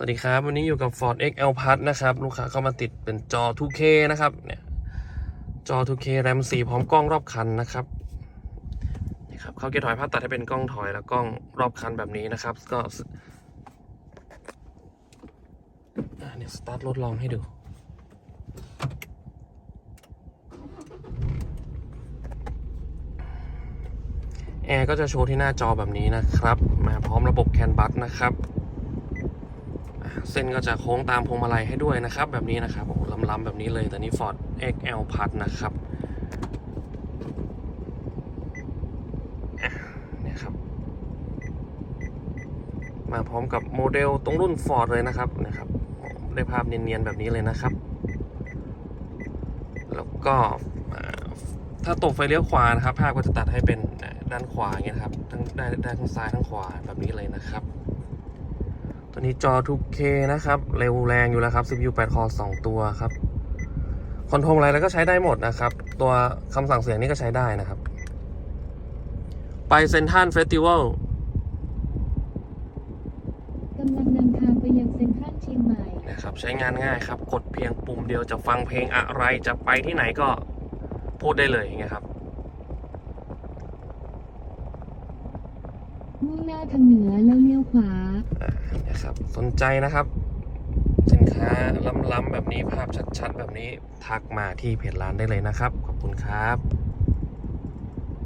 สวัสดีครับ วันนี้อยู่กับ Ford XL Plus นะครับ ลูกค้าเข้ามาติดเป็นจอ 2K นะครับเนี่ยจอ 2K RAM 4พร้อมกล้องรอบคันนะครับนี่ครับเขาเกียร์ถอยภาพตัดให้เป็นกล้องถอยแล้วกล้องรอบคันแบบนี้นะครับ ก็เนี่ยสตาร์ทรถลองให้ดูแอร์ก็จะโชว์ที่หน้าจอแบบนี้นะครับ มาพร้อมระบบแคนบัสนะครับ เส้นก็จะโค้งตามพวงมาลัยให้ด้วยนะครับ แบบนี้นะครับโอ้ล้ำๆแบบนี้เลย แต่นี่ Ford XL Plus นะครับเนี่ยครับ มาพร้อมกับโมเดลตรงรุ่น Ford เลยนะครับนะครับ ได้ภาพเนียนๆแบบนี้เลยนะครับ แล้วก็ถ้าตกไฟเลี้ยวขวานะครับ ภาพก็จะตัดให้เป็นด้านขวาอย่างเงี้ยครับทั้งด้ได้ทั้งซ้ายทั้งขวาแบบนี้เลยนะครับ ตัวนี้จอ 2K นะครับ เร็วแรงอยู่แล้วครับ CPU 8 คอ 2 ตัวครับ คอนโทรลอะไรแล้วก็ใช้ได้หมดนะครับ ตัวคำสั่งเสียงนี่ก็ใช้ได้นะครับ ไปเซนทันเฟสติวัลกำลังเดินทางไปยังเซ็นทรัลเชียงใหม่ นะครับ ใช้งานง่ายครับ กดเพียงปุ่มเดียวจะฟังเพลงอะไรจะไปที่ไหนก็พูดได้เลยอย่างเงี้ยครับ มุ่งหน้าทางเหนือแล้วเลี้ยวขวาอ่าเนี่ยครับ สนใจนะครับ สินค้าล้ำๆแบบนี้ภาพชัดๆ แบบนี้ทักมาที่เพจร้านได้เลยนะครับ ขอบคุณครับ